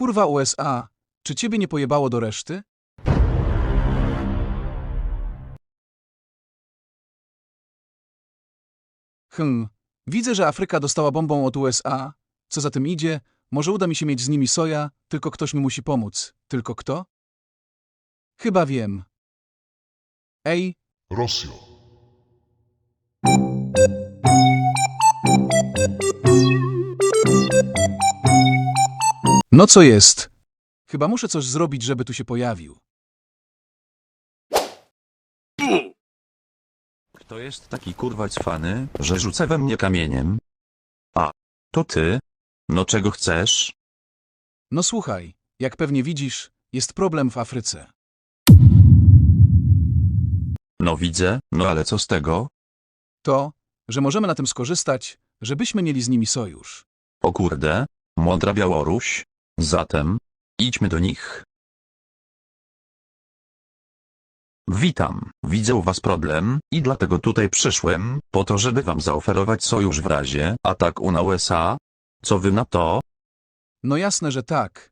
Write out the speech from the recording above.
Kurwa USA, czy ciebie nie pojebało do reszty? Hm, widzę, że Afryka dostała bombą od USA. Co za tym idzie, może uda mi się mieć z nimi soja, tylko ktoś mi musi pomóc. Tylko kto? Chyba wiem. Ej, Rosja. No co jest? Chyba muszę coś zrobić, żeby tu się pojawił. Kto jest taki kurwa cwany, że rzuca we mnie kamieniem? A, to ty? No czego chcesz? No słuchaj, jak pewnie widzisz, jest problem w Afryce. No widzę, no ale co z tego? To, że możemy na tym skorzystać, żebyśmy mieli z nimi sojusz. O kurde, mądra Białoruś. Zatem, idźmy do nich. Witam, widzę u was problem i dlatego tutaj przyszłem, po to żeby wam zaoferować sojusz w razie ataku na USA. Co wy na to? No jasne, że tak.